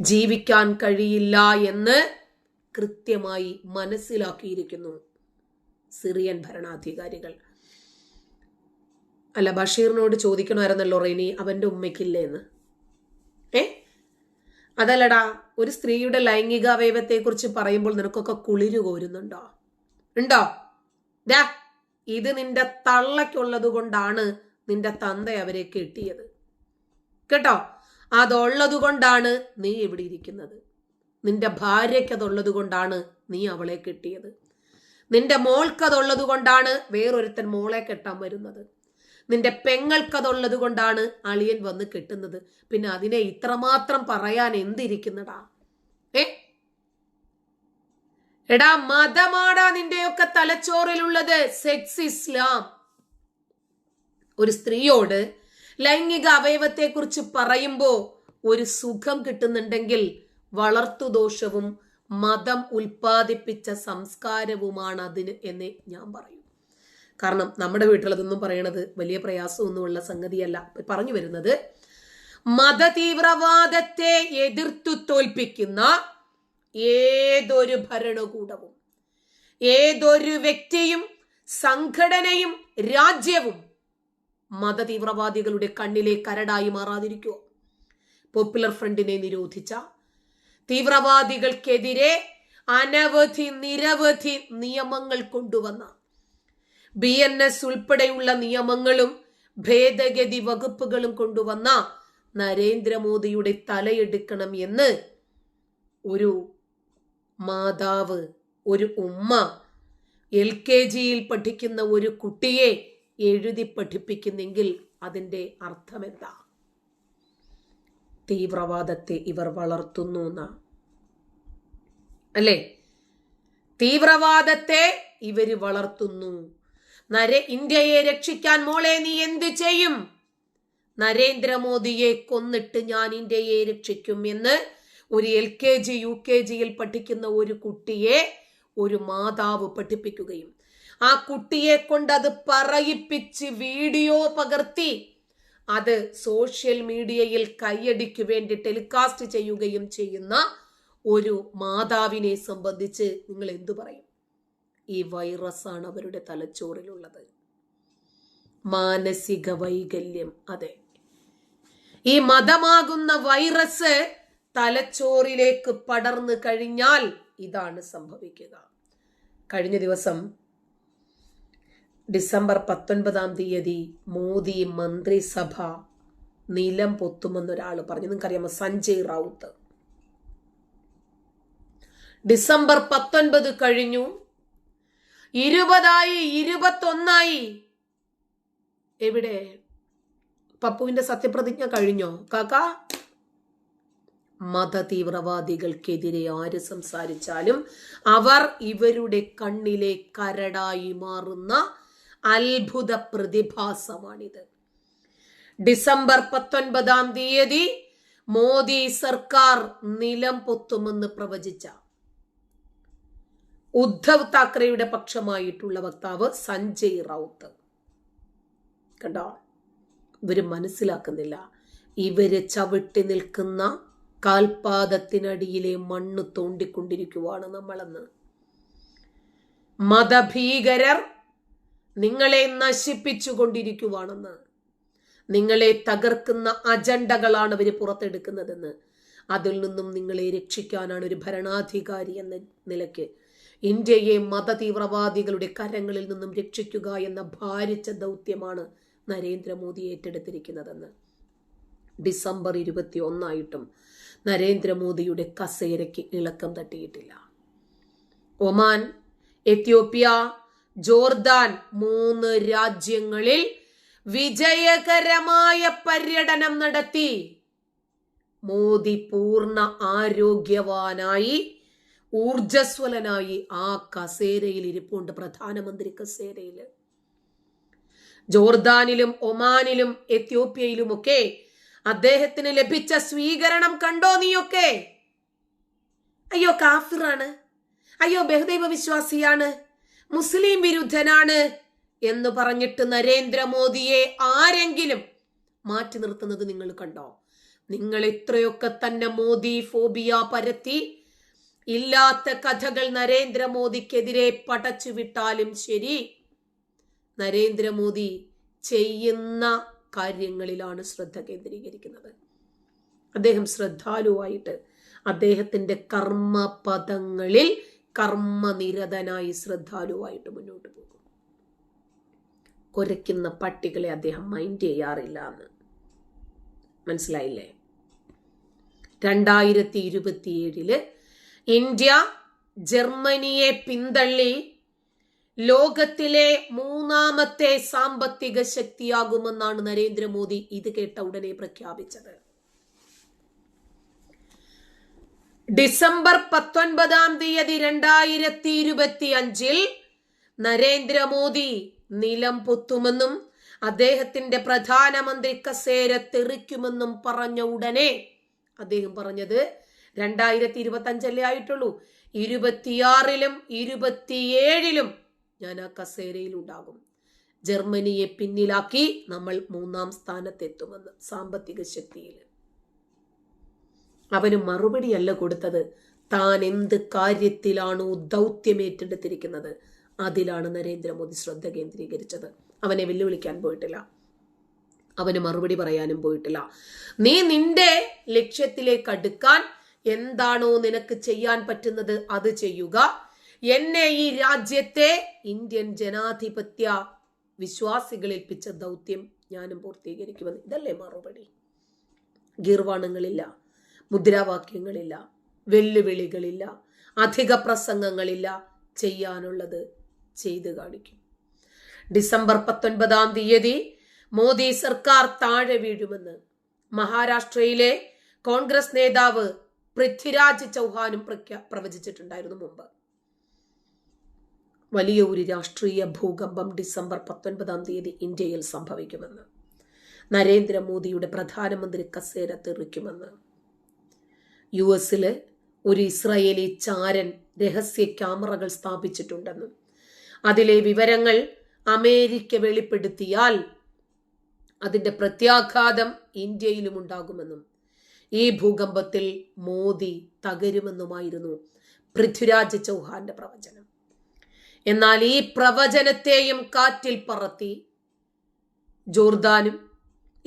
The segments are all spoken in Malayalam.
ജീവിക്കാൻ കഴിയില്ല എന്ന് കൃത്യമായി മനസ്സിലാക്കിയിരിക്കുന്നു സിറിയൻ ഭരണാധികാരികൾ. അല്ല ബഷീറിനോട് ചോദിക്കണമായിരുന്നല്ലോ റെനി അവന്റെ ഉമ്മയ്ക്കില്ലേ എന്ന്. ഏ? അതല്ലടാ ഒരു സ്ത്രീയുടെ ലൈംഗിക അവയവത്തെക്കുറിച്ച് പറയുമ്പോൾ നിനക്കൊക്കെ കുളിര് കോരുന്നുണ്ടോ? ഉണ്ടോ? ദാ ഇത് നിന്റെ തള്ളയ്ക്കുള്ളത് കൊണ്ടാണ് നിന്റെ തന്ത അവരെ കെട്ടിയത്. കേട്ടോ? അതുള്ളത് കൊണ്ടാണ് നീ ഇവിടെ ഇരിക്കുന്നത്. നിന്റെ ഭാര്യയ്ക്ക് അതുള്ളത് കൊണ്ടാണ് നീ അവളെ കിട്ടിയത്. നിന്റെ മോൾക്കതുള്ളത് കൊണ്ടാണ് വേറൊരുത്തൻ മോളെ കെട്ടാൻ വരുന്നത്. നിന്റെ പെങ്ങൾക്കതുള്ളത് കൊണ്ടാണ് അളിയൻ വന്ന് കെട്ടുന്നത്. പിന്നെ അതിനെ ഇത്രമാത്രം പറയാൻ എന്തിരിക്കുന്നടാ? ഏ? എടാ മതമാടാ നിന്റെയൊക്കെ തലച്ചോറിലുള്ളത് സെക്സ് ഇസ്ലാം. ഒരു സ്ത്രീയോട് ലൈംഗിക അവയവത്തെക്കുറിച്ച് പറയുമ്പോൾ ഒരു സുഖം കിട്ടുന്നുണ്ടെങ്കിൽ വളർത്തുദോഷവും മതം ഉൽപ്പാദിപ്പിച്ച സംസ്കാരവുമാണ് അതിന് എന്ന് ഞാൻ പറയും. കാരണം നമ്മുടെ വീട്ടിലതൊന്നും പറയണത് വലിയ പ്രയാസമൊന്നുമുള്ള സംഗതിയല്ല. പറഞ്ഞു വരുന്നത് മതതീവ്രവാദത്തെ എതിർത്തു തോൽപ്പിക്കുന്ന ഏതൊരു ഭരണകൂടവും ഏതൊരു വ്യക്തിയും സംഘടനയും രാജ്യവും മതതീവ്രവാദികളുടെ കണ്ണിലെ കരടായി മാറാതിരിക്കുക പോപ്പുലർ ഫ്രണ്ടിനെ നിരോധിച്ച തീവ്രവാദികൾക്കെതിരെ അനവധി നിരവധി നിയമങ്ങൾ കൊണ്ടുവന്ന ബി എൻ എസ് ഉൾപ്പെടെയുള്ള നിയമങ്ങളും ഭേദഗതി വകുപ്പുകളും കൊണ്ടുവന്ന നരേന്ദ്രമോദിയുടെ തലയെടുക്കണം എന്ന് ഒരു മാതാവ് ഒരു ഉമ്മ എൽ കെ ജിയിൽ പഠിക്കുന്ന ഒരു കുട്ടിയെ എഴുതി പഠിപ്പിക്കുന്നെങ്കിൽ അതിന്റെ അർത്ഥമെന്താ? തീവ്രവാദത്തെ ഇവർ വളർത്തുന്നു എന്നാ. അല്ലേ? തീവ്രവാദത്തെ ഇവർ വളർത്തുന്നു. നരേ ഇന്ത്യയെ രക്ഷിക്കാൻ മോളെ നീ എന്ത് ചെയ്യും? നരേന്ദ്രമോദിയെ കൊന്നിട്ട് ഞാൻ ഇന്ത്യയെ രക്ഷിക്കും എന്ന് ഒരു L K G U K ജിയിൽ പഠിക്കുന്ന ഒരു കുട്ടിയെ ഒരു മാതാവ് പഠിപ്പിക്കുകയും ആ കുട്ടിയെ കൊണ്ട് അത് പറയിപ്പിച്ച് വീഡിയോ പകർത്തി. അത് സോഷ്യൽ മീഡിയയിൽ കൈയടിക്ക് വേണ്ടി ടെലികാസ്റ്റ് ചെയ്യുകയും ചെയ്യുന്ന ഒരു മാതാവിനെ സംബന്ധിച്ച് നിങ്ങൾ എന്തു പറയും? ഈ വൈറസ് ആണ് അവരുടെ തലച്ചോറിലുള്ളത്. മാനസിക വൈകല്യം അതെ. ഈ മതമാകുന്ന വൈറസ് തലച്ചോറിലേക്ക് പടർന്നു കഴിഞ്ഞാൽ ഇതാണ് സംഭവിക്കുക. കഴിഞ്ഞ ദിവസം ഡിസംബർ പത്തൊൻപതാം തീയതി മോദി മന്ത്രിസഭ നിലം പൊത്തുമെന്നൊരാൾ പറഞ്ഞു. നിങ്ങൾക്കറിയാമോ? സഞ്ജയ് റൗത്ത്. ഡിസംബർ പത്തൊൻപത് കഴിഞ്ഞു. ഇരുപതായി ഇരുപത്തൊന്നായി. എവിടെ? പപ്പുവിന്റെ സത്യപ്രതിജ്ഞ കഴിഞ്ഞോ? കാക്ക? മത തീവ്രവാദികൾക്കെതിരെ ആര് സംസാരിച്ചാലും അവർ ഇവരുടെ കണ്ണിലെ കരടായി മാറുന്ന അത്ഭുത പ്രതിഭാസമാണിത് ഡിസംബർ പത്തൊൻപതാം തീയതി മോദി സർക്കാർ നിലം പൊത്തുമെന്ന് പ്രവചിച്ച ഉദ്ധവ് താക്കറെയുടെ പക്ഷമായിട്ടുള്ള വക്താവ് സഞ്ജയ് റൗത്ത്. കണ്ടോ? ഇവർ മനസ്സിലാക്കുന്നില്ല. ഇവർ ചവിട്ടി നിൽക്കുന്ന കാൽപാദത്തിനടിയിലെ മണ്ണ് തോണ്ടിക്കൊണ്ടിരിക്കുവാണ് നമ്മളെന്ന്. മതഭീകരർ നിങ്ങളെ നശിപ്പിച്ചു കൊണ്ടിരിക്കുവാണെന്ന് നിങ്ങളെ തകർക്കുന്ന അജണ്ടകളാണ് അവർ പുറത്തെടുക്കുന്നതെന്ന്. അതിൽ നിന്നും നിങ്ങളെ രക്ഷിക്കാനാണ് ഒരു ഭരണാധികാരി എന്ന നിലയ്ക്ക്. ഇന്ത്യയെ മതതീവ്രവാദികളുടെ കരങ്ങളിൽ നിന്നും രക്ഷിക്കുക എന്ന ഭാരിച്ച ദൗത്യമാണ് നരേന്ദ്രമോദി ഏറ്റെടുത്തിരിക്കുന്നതെന്ന്. ഡിസംബർ ഇരുപത്തി ഒന്നായിട്ടും നരേന്ദ്രമോദിയുടെ കസേരയ്ക്ക് ഇളക്കം തട്ടിയിട്ടില്ല. ഒമാൻ എത്യോപ്യ ജോർദാൻ മൂന്ന് രാജ്യങ്ങളിൽ വിജയകരമായ പര്യടനം നടത്തി. മോദി പൂർണ ആരോഗ്യവാനായി ഊർജസ്വലനായി ആ കസേരയിൽ ഇരിപ്പുണ്ട് പ്രധാനമന്ത്രി കസേരയിൽ ജോർദാനിലും ഒമാനിലും എത്യോപ്യയിലുമൊക്കെ അദ്ദേഹത്തിന് ലഭിച്ച സ്വീകരണം കണ്ടോ നീയൊക്കെ? അയ്യോ കാഫിറാണ്. അയ്യോ ബഹുദൈവ വിശ്വാസിയാണ് മുസ്ലിം വിരുദ്ധനാണ് എന്ന് പറഞ്ഞിട്ട് നരേന്ദ്രമോദിയെ ആരെങ്കിലും മാറ്റി നിർത്തുന്നത് നിങ്ങൾ കണ്ടോ? നിങ്ങൾ ഇത്രയൊക്കെ തന്നെ മോദി ഫോബിയ പരത്തി ഇല്ലാത്ത കഥകൾ നരേന്ദ്രമോദിക്കെതിരെ പടച്ചു വിട്ടാലും ശരി നരേന്ദ്രമോദി ചെയ്യുന്ന കാര്യങ്ങളിലാണ് ശ്രദ്ധ കേന്ദ്രീകരിക്കുന്നത്. അദ്ദേഹം ശ്രദ്ധാലുവായിട്ട് അദ്ദേഹത്തിന്റെ കർമ്മപദങ്ങളിൽ കർമ്മനിരതനായി ശ്രദ്ധാലുവായിട്ട് മുന്നോട്ട് പോകും. കുരയ്ക്കുന്ന പട്ടികളെ അദ്ദേഹം മൈൻഡ് ചെയ്യാറില്ല എന്ന്. മനസ്സിലായില്ലേ? രണ്ടായിരത്തി ഇരുപത്തിയേഴിൽ ഇന്ത്യ ജർമ്മനിയെ പിന്തള്ളി ലോകത്തിലെ മൂന്നാമത്തെ സാമ്പത്തിക ശക്തിയാകുമെന്നാണ് നരേന്ദ്രമോദി ഇത് കേട്ട ഉടനെ പ്രഖ്യാപിച്ചത്. ഡിസംബർ പത്തൊൻപതാം തീയതി രണ്ടായിരത്തി ഇരുപത്തി അഞ്ചിൽ നരേന്ദ്രമോദി നിലം പൊത്തുമെന്നും അദ്ദേഹത്തിന്റെ പ്രധാനമന്ത്രി കസേര തെറിക്കുമെന്നും പറഞ്ഞ ഉടനെ അദ്ദേഹം പറഞ്ഞത് രണ്ടായിരത്തി ഇരുപത്തി അഞ്ചല്ലേ ആയിട്ടുള്ളൂ. ഇരുപത്തിയാറിലും ഇരുപത്തിയേഴിലും ഞാൻ ആ കസേരയിൽ ഉണ്ടാകും ജർമ്മനിയെ പിന്നിലാക്കി നമ്മൾ മൂന്നാം സ്ഥാനത്തെത്തുമെന്ന് സാമ്പത്തിക ശക്തിയിൽ. അവന് മറുപടിയല്ല കൊടുത്തത്. താൻ എന്ത് കാര്യത്തിലാണോ ദൗത്യം ഏറ്റെടുത്തിരിക്കുന്നത് അതിലാണ് നരേന്ദ്രമോദി ശ്രദ്ധ കേന്ദ്രീകരിച്ചത്. അവനെ വെല്ലുവിളിക്കാൻ പോയിട്ടില്ല. അവന് മറുപടി പറയാനും പോയിട്ടില്ല. നീ നിന്റെ ലക്ഷ്യത്തിലേക്ക് അടുക്കാൻ എന്താണോ നിനക്ക് ചെയ്യാൻ പറ്റുന്നത് അത് ചെയ്യുക. എന്നെ ഈ രാജ്യത്തെ ഇന്ത്യൻ ജനാധിപത്യ വിശ്വാസികളേൽപ്പിച്ച ദൗത്യം ഞാനും പൂർത്തീകരിക്കുമെന്ന്. ഇതല്ലേ മറുപടി. ഗീർവാണങ്ങളില്ല. മുദ്രാവാക്യങ്ങളില്ല വെല്ലുവിളികളില്ല അധിക പ്രസംഗങ്ങളില്ല ചെയ്യാനുള്ളത് ചെയ്തു കാണിക്കും. ഡിസംബർ പത്തൊൻപതാം തീയതി മോദി സർക്കാർ താഴെ വീഴുമെന്ന് മഹാരാഷ്ട്രയിലെ കോൺഗ്രസ് നേതാവ് പൃഥ്വിരാജ് ചൗഹാനും പ്രഖ്യാ പ്രവചിച്ചിട്ടുണ്ടായിരുന്നു മുമ്പ്. വലിയ ഒരു രാഷ്ട്രീയ ഭൂകമ്പം ഡിസംബർ പത്തൊൻപതാം തീയതി ഇന്ത്യയിൽ സംഭവിക്കുമെന്ന് നരേന്ദ്രമോദിയുടെ പ്രധാനമന്ത്രി കസേര തെറിക്കുമെന്ന് യു എസിൽ ഒരു ഇസ്രായേലി ചാരൻ രഹസ്യ ക്യാമറകൾ സ്ഥാപിച്ചിട്ടുണ്ടെന്നും അതിലെ വിവരങ്ങൾ അമേരിക്ക വെളിപ്പെടുത്തിയാൽ അതിന്റെ പ്രത്യാഘാതം ഇന്ത്യയിലും ഉണ്ടാകുമെന്നും ഈ ഭൂകമ്പത്തിൽ മോദി തകരുമെന്നുമായിരുന്നു പൃഥ്വിരാജ് ചൗഹാന്റെ പ്രവചനം. എന്നാൽ ഈ പ്രവചനത്തെയും കാറ്റിൽ പറത്തി ജോർദാനും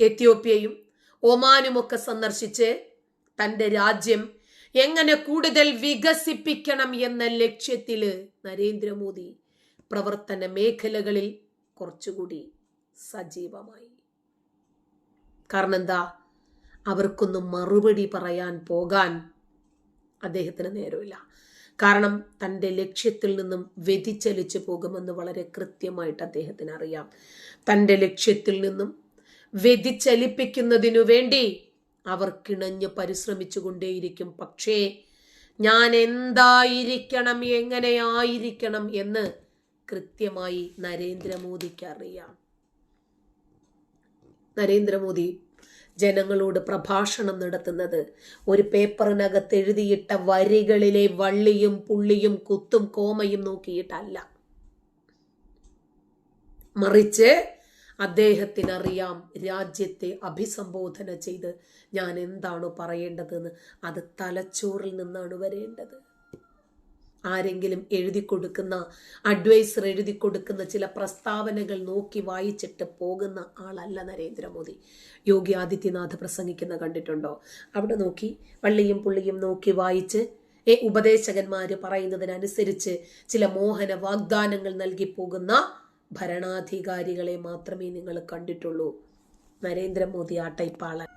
എത്യോപ്യയും ഒമാനുമൊക്കെ സന്ദർശിച്ച് തന്റെ രാജ്യം എങ്ങനെ കൂടുതൽ വികസിപ്പിക്കണം എന്ന ലക്ഷ്യത്തിൽ നരേന്ദ്രമോദി പ്രവർത്തന മേഖലകളിൽ കുറച്ചുകൂടി സജീവമായി. കാരണം എന്താ അവർക്കൊന്നും മറുപടി പറയാൻ പോകാൻ അദ്ദേഹത്തിന് നേരമില്ല. കാരണം തന്റെ ലക്ഷ്യത്തിൽ നിന്നും വ്യതിചലിച്ചു പോകുമെന്ന് വളരെ കൃത്യമായിട്ട് അദ്ദേഹത്തിന് അറിയാം തന്റെ ലക്ഷ്യത്തിൽ നിന്നും വ്യതിചലിപ്പിക്കുന്നതിനു വേണ്ടി അവർ കിണഞ്ഞ് പരിശ്രമിച്ചുകൊണ്ടേയിരിക്കും. പക്ഷേ ഞാൻ എന്തായിരിക്കണം എങ്ങനെയായിരിക്കണം എന്ന് കൃത്യമായി നരേന്ദ്രമോദിക്ക് അറിയാം. നരേന്ദ്രമോദി ജനങ്ങളോട് പ്രഭാഷണം നടത്തുന്നത് ഒരു പേപ്പറിനകത്ത് എഴുതിയിട്ട വരികളിലെ വള്ളിയും പുള്ളിയും കുത്തും കോമയും നോക്കിയിട്ടല്ല. മറിച്ച് അദ്ദേഹത്തിനറിയാം രാജ്യത്തെ അഭിസംബോധന ചെയ്ത് ഞാൻ എന്താണ് പറയേണ്ടതെന്ന്. അത് തലച്ചോറിൽ നിന്നാണ് വരേണ്ടത്. ആരെങ്കിലും എഴുതി കൊടുക്കുന്ന അഡ്വൈസർ എഴുതി കൊടുക്കുന്ന ചില പ്രസ്താവനകൾ നോക്കി വായിച്ചിട്ട് പോകുന്ന ആളല്ല നരേന്ദ്രമോദി. യോഗി ആദിത്യനാഥ് പ്രസംഗിക്കുന്ന കണ്ടിട്ടുണ്ടോ? അവിടെ നോക്കി വള്ളിയും പുള്ളിയും നോക്കി വായിച്ച് ഏ ഉപദേശകന്മാര് പറയുന്നതിനനുസരിച്ച് ചില മോഹന വാഗ്ദാനങ്ങൾ നൽകി പോകുന്ന ഭരണാധികാരികളെ മാത്രമേ നിങ്ങൾ കണ്ടിട്ടുള്ളൂ. നരേന്ദ്രമോദി ആ ടൈപ്പാളൻ